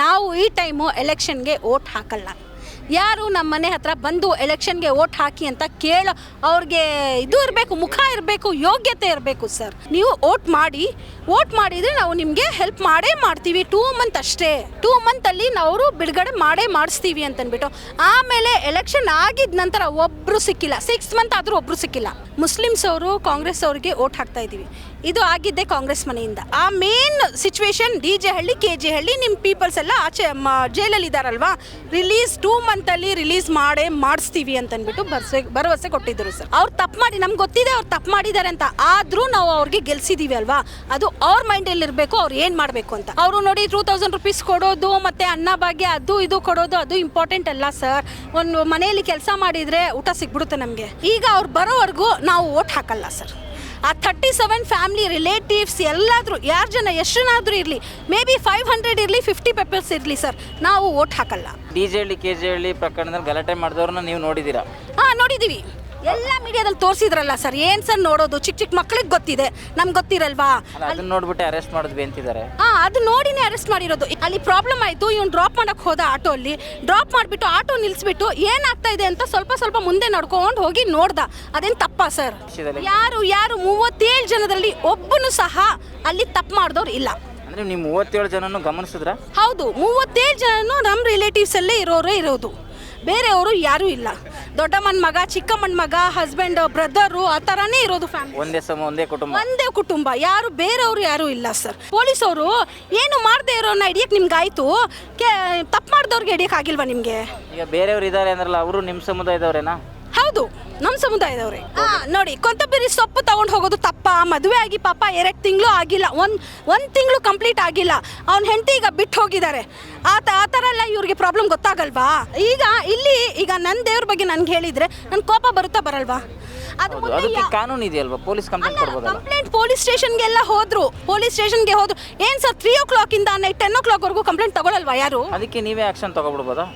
ನಾವು ಈ ಟೈಮು ಎಲೆಕ್ಷನ್ಗೆ ಓಟ್ ಹಾಕಲ್ಲ. ಯಾರು ನಮ್ಮ ಮನೆ ಹತ್ರ ಬಂದು ಎಲೆಕ್ಷನ್ಗೆ ಓಟ್ ಹಾಕಿ ಅಂತ ಕೇಳೋ, ಅವ್ರಿಗೆ ಇದು ಇರಬೇಕು, ಮುಖ ಇರಬೇಕು, ಯೋಗ್ಯತೆ ಇರಬೇಕು ಸರ್ ನೀವು ಓಟ್ ಮಾಡಿ ಓಟ್ ಮಾಡಿದರೆ ನಾವು ನಿಮಗೆ ಹೆಲ್ಪ್ ಮಾಡೇ ಮಾಡ್ತೀವಿ ಟೂ ಮಂತ್ ಅಷ್ಟೇ. ಟೂ ಮಂತಲ್ಲಿ ನಾವು ಬಿಡುಗಡೆ ಮಾಡೇ ಮಾಡಿಸ್ತೀವಿ ಅಂತಂದ್ಬಿಟ್ಟು ಆಮೇಲೆ ಎಲೆಕ್ಷನ್ ಆಗಿದ ನಂತರ ಒಬ್ಬರು ಸಿಕ್ಕಿಲ್ಲ. ಸಿಕ್ಸ್ ಮಂತ್ ಆದರೂ ಒಬ್ಬರು ಸಿಕ್ಕಿಲ್ಲ. ಮುಸ್ಲಿಮ್ಸ್ ಅವರು ಕಾಂಗ್ರೆಸ್ ಅವರಿಗೆ ಓಟ್ ಹಾಕ್ತಾ ಇದ್ದೀವಿ. ಇದು ಆಗಿದ್ದೆ ಕಾಂಗ್ರೆಸ್ ಮನೆಯಿಂದ. ಆ main situation D J Halli K J Halli ನಿಮ್ಮ ಪೀಪಲ್ಸ್ ಎಲ್ಲ ಆಚೆ ಜೈಲಲ್ಲಿ ಇದ್ದಾರಲ್ವಾ ರಿಲೀಸ್ ಟೂ ಮಂತಲ್ಲಿ ರಿಲೀಸ್ ಮಾಡೇ ಮಾಡಿಸ್ತೀವಿ ಅಂತನ್ಬಿಟ್ಟು ಭರವಸೆ ಭರವಸೆ ಕೊಟ್ಟಿದ್ದರು ಸರ್ ಅವ್ರು ತಪ್ಪು ಮಾಡಿ, ನಮ್ಗೆ ಗೊತ್ತಿದೆ ಅವ್ರು ತಪ್ಪು ಮಾಡಿದ್ದಾರೆ ಅಂತ. ಆದರೂ ನಾವು ಅವ್ರಿಗೆ ಗೆಲ್ಸಿದೀವಿ ಅಲ್ವಾ? ಅದು ಅವ್ರ ಮೈಂಡಲ್ಲಿ ಇರಬೇಕು, ಅವ್ರು ಏನು ಮಾಡಬೇಕು ಅಂತ. ಅವರು ನೋಡಿ ಟೂ ತೌಸಂಡ್ ರುಪೀಸ್ ಕೊಡೋದು, ಮತ್ತೆ ಅನ್ನ ಭಾಗ್ಯ, ಅದು ಇದು ಕೊಡೋದು, ಅದು ಇಂಪಾರ್ಟೆಂಟ್ ಅಲ್ಲ ಸರ್ ಒಂದು ಮನೆಯಲ್ಲಿ ಕೆಲಸ ಮಾಡಿದರೆ ಊಟ ಸಿಕ್ಬಿಡುತ್ತೆ ನಮಗೆ. ಈಗ ಅವ್ರು ಬರೋವರೆಗೂ ನಾವು ಓಟ್ ಹಾಕಲ್ಲ ಸರ್ ಆ ಥರ್ಟಿ ಸೆವೆನ್ ಫ್ಯಾಮಿಲಿ ರಿಲೇಟಿವ್ಸ್ ಎಲ್ಲಾದರೂ ಯಾರು ಜನ ಎಷ್ಟು ಜನ ಆದರೂ ಇರಲಿ. ಮೇ ಬಿ ಫೈವ್ ಹಂಡ್ರೆಡ್ ಇರಲಿ ಫಿಫ್ಟಿ ಪೆಪರ್ಸ್ ಇರಲಿ ಸರ್ ನಾವು ಓಟ್ ಹಾಕಲ್ಲ. D J Halli K J Halli ಪ್ರಕರಣದಲ್ಲಿ ಗಲಾಟೆ ಮಾಡಿದವ್ರನ್ನ ನೀವು ನೋಡಿದ್ದೀರಾ? ಹಾಂ ನೋಡಿದ್ದೀವಿ. ಎಲ್ಲ ಮೀಡಿಯಾದಲ್ಲಿ ತೋರಿಸಿದ್ರಲ್ಲ ಸರ್ ಏನು ಸರ್ ನೋಡೋದು? ಚಿಕ್ಕ ಚಿಕ್ಕ ಮಕ್ಳಿಗೆ ಗೊತ್ತಿದೆ. ನಮ್ಗೆ ಗೊತ್ತಿರಲ್ವಾ? ಅಲ್ಲ ಅದನ್ನ ನೋಡ್ಬಿಟ್ಟು ಅರೆಸ್ಟ್ ಮಾಡಿದ್ವಿ ಅಂತಿದ್ದಾರೆ. ಹಾ ಅದು ನೋಡಿನೇ ಅರೆಸ್ಟ್ ಮಾಡಿರೋದು. ಅಲ್ಲಿ ಪ್ರಾಬ್ಲಮ್ ಆಯ್ತು ಇವ್ನು ಡ್ರಾಪ್ ಮಾಡಕ್ ಹೋದ ಆಟೋ ಅಲ್ಲಿ. ಡ್ರಾಪ್ ಮಾಡಿಬಿಟ್ಟು ಆಟೋ ನಿಲ್ಸ್ಬಿಟ್ಟು ಏನಾಗ್ತಾ ಇದೆ ಅಂತ ಸ್ವಲ್ಪ ಸ್ವಲ್ಪ ಮುಂದೆ ನಡ್ಕೊಂಡು ಹೋಗಿ ನೋಡ್ದ. ಅದೇನು ತಪ್ಪ ಸರ್? ವಿಷಯದಲ್ಲಿ? ಯಾರು ಯಾರು ಮೂವತ್ತೇಳು ಜನದಲ್ಲಿ ಒಬ್ಬನು ಸಹ ಅಲ್ಲಿ ತಪ್ಪು ಮಾಡಿದವ್ರು ಇಲ್ಲ. ಅಂದ್ರೆ ನೀವು ಮೂವತ್ತೇಳು ಜನನು ಗಮನಿಸಿದ್ರ? ಹೌದು ಮೂವತ್ತೇಳು ಜನನು ನಮ್ಮ ರಿಲೇಟಿವ್ಸ್ ಅಲ್ಲೇ ಇರೋರೇ ಇರೋದು. ಬೇರೆಯವರು ಯಾರೂ ಇಲ್ಲ. ದೊಡ್ಡಮ್ಮನ ಮಗ ಚಿಕ್ಕಮ್ಮನ ಮಗ ಹಸ್ಬೆಂಡ್ ಬ್ರದರು ಆ ಥರನೇ ಇರೋದು ಫ್ಯಾಮಿಲಿ ಒಂದೇ ಸಮ ಒಂದೇ ಕುಟುಂಬ. ಒಂದೇ ಕುಟುಂಬ. ಯಾರು ಬೇರೆಯವರು ಯಾರು ಇಲ್ಲ ಸರ್ ಪೊಲೀಸ್ ಅವರು ಏನು ಮಾಡದೇ ಇರೋನ ಹಿಡಿಯಕ್ಕೆ ನಿಮ್ಗೆ ಆಯ್ತು ಕೆ ತಪ್ಪು ಮಾಡಿದವ್ರಿಗೆ ಹಿಡಿಯಕ್ ಆಗಿಲ್ವಾ ನಿಮಗೆ? ಈಗ ಬೇರೆಯವ್ರು ಇದ್ದಾರೆ ಅಂದ್ರಲ್ಲ ಅವರು ನಿಮ್ಮ ಸಮುದಾಯದವ್ರೇನಾ? ಹೌದು ನಮ್ಮ ಸಮುದಾಯದವ್ರೆ. ಹಾ ನೋಡಿ ಕೊತ್ತಂಬರಿ ಸೊಪ್ಪು ತಗೊಂಡು ಹೋಗೋದು ತಪ್ಪ ಮದುವೆ ಆಗಿ ಪಾಪ ಎರಡು ತಿಂಗಳು ಆಗಿಲ್ಲ ಒಂದು ಒಂದು ತಿಂಗಳು ಕಂಪ್ಲೀಟ್ ಆಗಿಲ್ಲ. ಅವ್ನ ಹೆಂಡತಿ ಈಗ ಬಿಟ್ಟು ಹೋಗಿದ್ದಾರೆ ಆತ ತ- ಆ ಥರ ಎಲ್ಲ ಇವ್ರಿಗೆ ಪ್ರಾಬ್ಲಮ್ ಗೊತ್ತಾಗಲ್ವಾ? ಈಗ ಇಲ್ಲಿ ಈಗ ನನ್ನ ದೇವ್ರ ಬಗ್ಗೆ ನನ್ಗೆ ಹೇಳಿದ್ರೆ ನನ್ನ ಕೋಪ ಬರುತ್ತಾ ಬರಲ್ವಾ? ಅದು ಹೌದು ಮುಂದೆ ಅದಕ್ಕೆ ಯಾ- ಕಾನೂನು ಇದೆಯಲ್ವಾ? ಪೊಲೀಸ್ ಕಂಪ್ಲೇಂಟ್ ಕೊಡ್ಬೋದಲ್ಲ? ಕಂಪ್ಲೇಂಟ್ ಪೊಲೀಸ್ ಸ್ಟೇಷನ್ಗೆಲ್ಲ ಹೋದ್ರು. ಪೊಲೀಸ್ ಸ್ಟೇಷನ್ಗೆ ಹೋದ್ರು. ಏನ್ ಸರ್ ತ್ರೀ ಓ ಕ್ಲಾಕ್ ಇಂದ ಟೆನ್ ಓ ಕ್ಲಾಕ್ ವರೆಗೂ ಕಂಪ್ಲೇಂಟ್ ತಗೊಳ್ಳಲ್ವಾ ಯಾರು? ಅದಕ್ಕೆ ನೀವೇ ಆಕ್ಷನ್ ತಗೊಬಿಡ್ಬೋದಾ?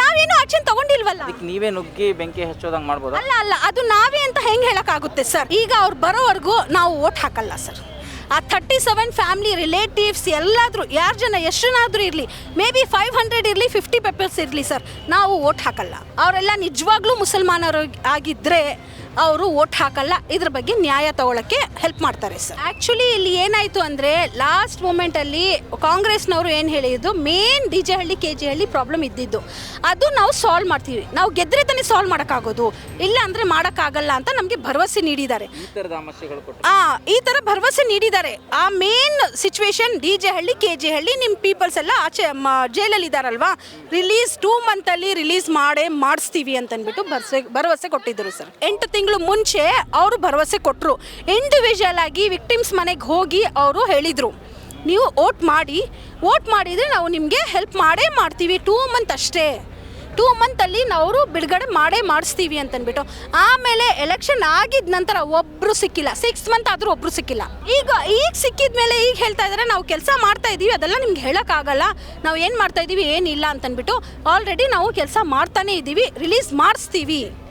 ನಾವೇನು ಆಕ್ಷನ್ ತಗೊಂಡಿಲ್ವಲ್ಲ? ಅದಕ್ಕೆ ನೀವೇ ನುಗ್ಗಿ ಬೆಂಕಿ ಹಚ್ಚೋದಂಗೆ ಮಾಡ್ಬೋದಾ? ಅಲ್ಲ ಅಲ್ಲ ಅದು ನಾವೇ ಅಂತ ಹೆಂಗ್ ಹೇಳಕ್ಕಾಗುತ್ತೆ ಸರ್? ಈಗ ಅವ್ರು ಬರೋವರೆಗೂ ನಾವು ಓಟ್ ಹಾಕಲ್ಲ ಸರ್. ಆ ಥರ್ಟಿ ಸೆವೆನ್ ಫ್ಯಾಮಿಲಿ ರಿಲೇಟಿವ್ಸ್ ಎಲ್ಲಾದರೂ ಯಾರು ಜನ ಎಷ್ಟು ಇರಲಿ ಮೇ ಬಿ ಫೈವ್ ಹಂಡ್ರೆಡ್ ಇರಲಿ ಫಿಫ್ಟಿ ಪೆಪಲ್ಸ್ ಇರಲಿ ಸರ್ ನಾವು ಓಟ್ ಹಾಕಲ್ಲ. ಅವರೆಲ್ಲ ನಿಜವಾಗ್ಲೂ ಮುಸಲ್ಮಾನರು ಆಗಿದ್ದರೆ ಅವರು ಓಟ್ ಹಾಕಲ್ಲ. ಇದ್ರ ಬಗ್ಗೆ ನ್ಯಾಯ ತಗೊಳಕ್ಕೆ ಹೆಲ್ಪ್ ಮಾಡ್ತಾರೆ ಸರ್ ಆ್ಯಕ್ಚುಲಿ ಇಲ್ಲಿ ಏನಾಯಿತು ಅಂದರೆ ಲಾಸ್ಟ್ ಮೂಮೆಂಟಲ್ಲಿ ಕಾಂಗ್ರೆಸ್ನವರು ಏನು ಹೇಳಿದ್ದು? Main D J Halli K G Halli problem ಇದ್ದಿದ್ದು. ಅದು ನಾವು ಸಾಲ್ವ್ ಮಾಡ್ತೀವಿ. ನಾವು ಗೆದ್ರೆ ತಾನೇ ಸಾಲ್ವ್ ಮಾಡೋಕ್ಕಾಗೋದು. ಇಲ್ಲ ಅಂದರೆ ಮಾಡೋಕ್ಕಾಗಲ್ಲ ಅಂತ ನಮಗೆ ಭರವಸೆ ನೀಡಿದ್ದಾರೆ. ಆ ಈ ಥರ ಭರವಸೆ ನೀಡಿದ್ದಾರೆ. ಆ main situation D J Halli K J Halli ನಿಮ್ಮ ಪೀಪಲ್ಸ್ ಎಲ್ಲ ಆಚೆ ಜೈಲಲ್ಲಿ ಇದ್ದಾರಲ್ವಾ? ರಿಲೀಸ್ ಟೂ ಮಂತಲ್ಲಿ ರಿಲೀಸ್ ಮಾಡೇ ಮಾಡಿಸ್ತೀವಿ ಅಂತಂದ್ಬಿಟ್ಟು ಅಂದ್ಬಿಟ್ಟು ಭರವಸೆ ಕೊಟ್ಟಿದ್ದರು ಸರ್ ಎಂಟು ತಿಂಗಳು ಮುಂಚೆ ಅವರು ಭರವಸೆ ಕೊಟ್ಟರು ಇಂಡಿವಿಜುವಲ್ ಆಗಿ ವಿಕ್ಟಿಮ್ಸ್ ಮನೆಗೆ ಹೋಗಿ ಅವರು ಹೇಳಿದರು. ನೀವು ಓಟ್ ಮಾಡಿ ಓಟ್ ಮಾಡಿದರೆ ನಾವು ನಿಮಗೆ ಹೆಲ್ಪ್ ಮಾಡೇ ಮಾಡ್ತೀವಿ. ಟೂ ಮಂತ್ ಅಷ್ಟೇ. ಟೂ ಮಂತಲ್ಲಿ ನಾವು ಬಿಡುಗಡೆ ಮಾಡೇ ಮಾಡಿಸ್ತೀವಿ ಅಂತನ್ಬಿಟ್ಟು. ಆಮೇಲೆ ಎಲೆಕ್ಷನ್ ಆಗಿದ ನಂತರ ಒಬ್ಬರು ಸಿಕ್ಕಿಲ್ಲ. ಸಿಕ್ಸ್ ಮಂತ್ ಆದರೂ ಒಬ್ಬರು ಸಿಕ್ಕಿಲ್ಲ. ಈಗ ಈಗ ಸಿಕ್ಕಿದ ಮೇಲೆ ಈಗ ಹೇಳ್ತಾ ಇದ್ದಾರೆ ನಾವು ಕೆಲಸ ಮಾಡ್ತಾ ಇದ್ದೀವಿ ಅದೆಲ್ಲ ನಿಮ್ಗೆ ಹೇಳೋಕ್ಕಾಗಲ್ಲ. ನಾವು ಏನು ಮಾಡ್ತಾ ಇದ್ದೀವಿ ಏನಿಲ್ಲ ಅಂತನ್ಬಿಟ್ಟು. ಆಲ್ರೆಡಿ ನಾವು ಕೆಲಸ ಮಾಡ್ತಾನೇ ಇದ್ದೀವಿ ರಿಲೀಸ್ ಮಾಡಿಸ್ತೀವಿ.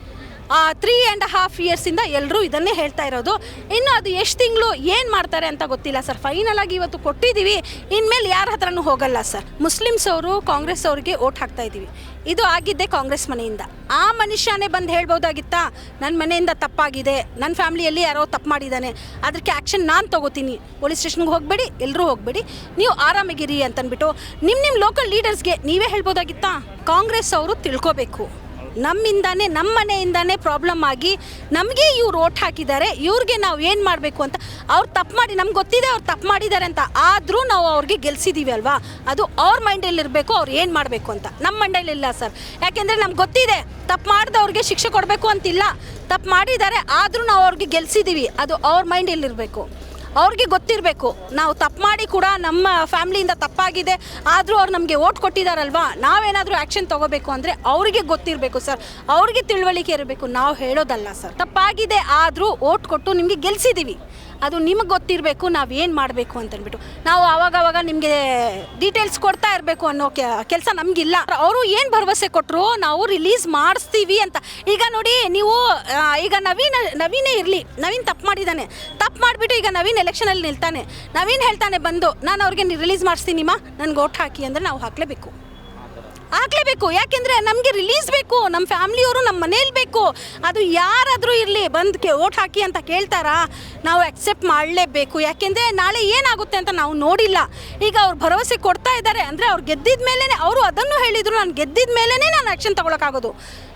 ತ್ರೀ ಆ್ಯಂಡ್ ಹಾಫ್ ಇಯರ್ಸಿಂದ ಎಲ್ಲರೂ ಇದನ್ನೇ ಹೇಳ್ತಾ ಇರೋದು. ಇನ್ನು ಅದು ಎಷ್ಟು ತಿಂಗಳು ಏನು ಮಾಡ್ತಾರೆ ಅಂತ ಗೊತ್ತಿಲ್ಲ ಸರ್. ಫೈನಲ್ ಆಗಿ ಇವತ್ತು ಕೊಟ್ಟಿದ್ದೀವಿ ಇನ್ಮೇಲೆ ಯಾರ ಹತ್ರನೂ ಹೋಗಲ್ಲ ಸರ್. ಮುಸ್ಲಿಮ್ಸ್ ಅವರು, ಕಾಂಗ್ರೆಸ್ ಅವ್ರಿಗೆ ಓಟ್ ಹಾಕ್ತಾ ಇದ್ದೀವಿ ಇದು ಆಗಿದ್ದೆ ಕಾಂಗ್ರೆಸ್ ಮನೆಯಿಂದ. ಆ ಮನುಷ್ಯನೇ ಬಂದು ಹೇಳ್ಬೋದಾಗಿತ್ತಾ? ನನ್ನ ಮನೆಯಿಂದ ತಪ್ಪಾಗಿದೆ. ನನ್ನ ಫ್ಯಾಮಿಲಿಯಲ್ಲಿ ಯಾರೋ ತಪ್ಪು ಮಾಡಿದ್ದಾನೆ. ಅದಕ್ಕೆ ಆ್ಯಕ್ಷನ್ ನಾನು ತಗೋತೀನಿ. ಪೊಲೀಸ್ ಸ್ಟೇಷನ್ಗೆ ಹೋಗಬೇಡಿ ಎಲ್ಲರೂ ಹೋಗಬೇಡಿ. ನೀವು ಆರಾಮಾಗಿರಿ ಅಂತಂದ್ಬಿಟ್ಟು ನಿಮ್ಮ ನಿಮ್ಮ ಲೋಕಲ್ ಲೀಡರ್ಸ್ಗೆ ನೀವೇ ಹೇಳ್ಬೋದಾಗಿತ್ತಾ? ಕಾಂಗ್ರೆಸ್ ಅವರು ತಿಳ್ಕೋಬೇಕು. ನಮ್ಮಿಂದಾನೇ ನಮ್ಮ ಮನೆಯಿಂದಾನೇ ಪ್ರಾಬ್ಲಮ್ ಆಗಿ ನಮಗೆ ಇವ್ರು ಓಟ್ ಹಾಕಿದ್ದಾರೆ, ಇವ್ರಿಗೆ ನಾವು ಏನು ಮಾಡಬೇಕು ಅಂತ ಅವ್ರು ತಪ್ಪು ಮಾಡಿ, ನಮ್ಗೆ ಗೊತ್ತಿದೆ ಅವ್ರು ತಪ್ಪು ಮಾಡಿದ್ದಾರೆ ಅಂತ, ಆದರೂ ನಾವು ಅವ್ರಿಗೆ ಗೆಲ್ಸಿದ್ದೀವಿ ಅಲ್ವಾ? ಅದು ಅವ್ರ ಮೈಂಡಲ್ಲಿರಬೇಕು, ಅವ್ರು ಏನು ಮಾಡಬೇಕು ಅಂತ. ನಮ್ಮ ಮಂಡಲಿಲ್ಲ ಸರ್. ಯಾಕೆಂದರೆ ನಮ್ಗೆ ಗೊತ್ತಿದೆ ತಪ್ಪು ಮಾಡಿದವ್ರಿಗೆ ಶಿಕ್ಷೆ ಕೊಡಬೇಕು ಅಂತಿಲ್ಲ. ತಪ್ಪು ಮಾಡಿದ್ದಾರೆ, ಆದರೂ ನಾವು ಅವ್ರಿಗೆ ಗೆಲ್ಸಿದ್ದೀವಿ ಅದು ಅವ್ರ ಮೈಂಡಲ್ಲಿ ಇರಬೇಕು ಅವ್ರಿಗೆ ಗೊತ್ತಿರಬೇಕು. ನಾವು ತಪ್ಪು ಮಾಡಿ ಕೂಡ ನಮ್ಮ ಫ್ಯಾಮ್ಲಿಯಿಂದ ತಪ್ಪಾಗಿದೆ, ಆದರೂ ಅವ್ರು ನಮಗೆ ಓಟ್ ಕೊಟ್ಟಿದ್ದಾರಲ್ವಾ ನಾವೇನಾದರೂ ಆ್ಯಕ್ಷನ್ ತಗೋಬೇಕು ಅಂದರೆ ಅವರಿಗೆ ಗೊತ್ತಿರಬೇಕು ಸರ್. ಅವ್ರಿಗೆ ತಿಳುವಳಿಕೆ ಇರಬೇಕು. ನಾವು ಹೇಳೋದಲ್ಲ ಸರ್. ತಪ್ಪಾಗಿದೆ, ಆದರೂ ಓಟ್ ಕೊಟ್ಟು ನಿಮಗೆ ಗೆಲ್ಸಿದ್ದೀವಿ ಅದು ನಿಮಗೆ ಗೊತ್ತಿರಬೇಕು, ನಾವು ಏನು ಮಾಡಬೇಕು ಅಂತಂದ್ಬಿಟ್ಟು. ನಾವು ಆವಾಗ ಅವಾಗ ನಿಮಗೆ ಡೀಟೇಲ್ಸ್ ಕೊಡ್ತಾ ಇರಬೇಕು ಅನ್ನೋ ಕೆಲಸ ನಮಗಿಲ್ಲ. ಅವರು ಏನು ಭರವಸೆ ಕೊಟ್ಟರು ನಾವು ರಿಲೀಸ್ ಮಾಡಿಸ್ತೀವಿ ಅಂತ. ಈಗ ನೋಡಿ ನೀವು ಈಗ ನವೀನ, ನವೀನೇ ಇರಲಿ. ನವೀನ್ ತಪ್ಪು ಮಾಡಿದ್ದಾನೆ ತಪ್ಪು ಮಾಡಿಬಿಟ್ಟು ಈಗ ನವೀನ್ ಎಲೆಕ್ಷನಲ್ಲಿ ನಿಲ್ತಾನೆ. ನವೀನ್ ಹೇಳ್ತಾನೆ ಬಂದು, ನಾನು ಅವ್ರಿಗೆ ರಿಲೀಸ್ ಮಾಡಿಸ್ತೀನಿಮ್ಮ ನನಗೆ ಓಟ್ ಹಾಕಿ ಅಂದರೆ ನಾವು ಹಾಕಲೇಬೇಕು. ಹಾಕ್ಲೇಬೇಕು ಯಾಕೆಂದ್ರೆ ನಮಗೆ ರಿಲೀಸ್ ಬೇಕು. ನಮ್ಮ ಫ್ಯಾಮ್ಲಿಯವರು ನಮ್ಮ ಮನೇಲಿ ಬೇಕು. ಅದು ಯಾರಾದರೂ ಇರಲಿ, ಬಂದು ಓಟ್ ಹಾಕಿ ಅಂತ ಕೇಳ್ತಾರಾ? ನಾವು ಅಕ್ಸೆಪ್ಟ್ ಮಾಡಲೇಬೇಕು. ಯಾಕೆಂದರೆ ನಾಳೆ ಏನಾಗುತ್ತೆ ಅಂತ ನಾವು ನೋಡಿಲ್ಲ. ಈಗ ಅವ್ರು ಭರವಸೆ ಕೊಡ್ತಾ ಇದ್ದಾರೆ ಅಂದರೆ ಅವ್ರು ಗೆದ್ದಿದ ಮೇಲೇ ಅವರು ಅದನ್ನು ಹೇಳಿದರು. ನಾನು ಗೆದ್ದಿದ ಮೇಲೇ ನಾನು ಆ್ಯಕ್ಷನ್ ತೊಗೊಳಕ್ಕಾಗೋದು.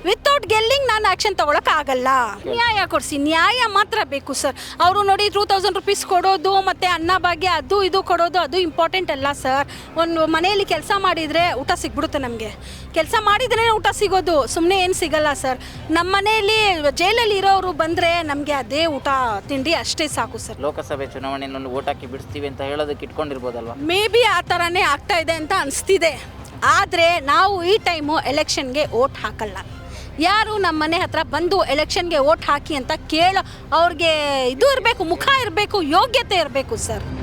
ವಿತೌಟ್ ಗೆಲ್ಲಿಂಗ್ ನಾನು ಆ್ಯಕ್ಷನ್ ಆಗಲ್ಲ. ನ್ಯಾಯ ಕೊಡಿಸಿ ನ್ಯಾಯ ಮಾತ್ರ ಬೇಕು ಸರ್ ಅವರು ನೋಡಿ ಟೂ ತೌಸಂಡ್ ರುಪೀಸ್ ಕೊಡೋದು ಮತ್ತು ಅನ್ನ ಭಾಗ್ಯ ಅದು ಇದು ಕೊಡೋದು ಅದು ಇಂಪಾರ್ಟೆಂಟ್ ಅಲ್ಲ ಸರ್ ಒಂದು ಮನೆಯಲ್ಲಿ ಕೆಲಸ ಮಾಡಿದರೆ ಊಟ ಸಿಗ್ಬಿಡುತ್ತೆ ನಮಗೆ. ಕೆಲಸ ಮಾಡಿದ್ರೇ ಊಟ ಸಿಗೋದು. ಸುಮ್ಮನೆ ಏನು ಸಿಗಲ್ಲ ಸರ್ ನಮ್ಮ ಮನೆಯಲ್ಲಿ ಜೈಲಲ್ಲಿ ಇರೋರು ಬಂದರೆ ನಮಗೆ ಅದೇ ಊಟ ತಿಂಡಿ ಅಷ್ಟೇ ಸಾಕು ಸರ್ ಲೋಕಸಭೆ ಚುನಾವಣೆಯನ್ನು ಓಟ್ ಹಾಕಿ ಬಿಡಿಸ್ತೀವಿ ಅಂತ ಹೇಳೋದಕ್ಕೆ ಇಟ್ಕೊಂಡಿರ್ಬೋದಲ್ವಾ? ಮೇ ಬಿ ಆ ಥರನೇ ಆಗ್ತಾ ಇದೆ ಅಂತ ಅನಿಸ್ತಿದೆ. ಆದರೆ ನಾವು ಈ ಟೈಮು ಎಲೆಕ್ಷನ್ಗೆ ಓಟ್ ಹಾಕಲ್ಲ. ಯಾರು ನಮ್ಮ ಮನೆ ಹತ್ರ ಬಂದು ಎಲೆಕ್ಷನ್ಗೆ ಓಟ್ ಹಾಕಿ ಅಂತ ಕೇಳೋ ಅವ್ರಿಗೆ ಇದು ಇರಬೇಕು, ಮುಖ ಇರಬೇಕು, ಯೋಗ್ಯತೆ ಇರಬೇಕು, ಸರ್.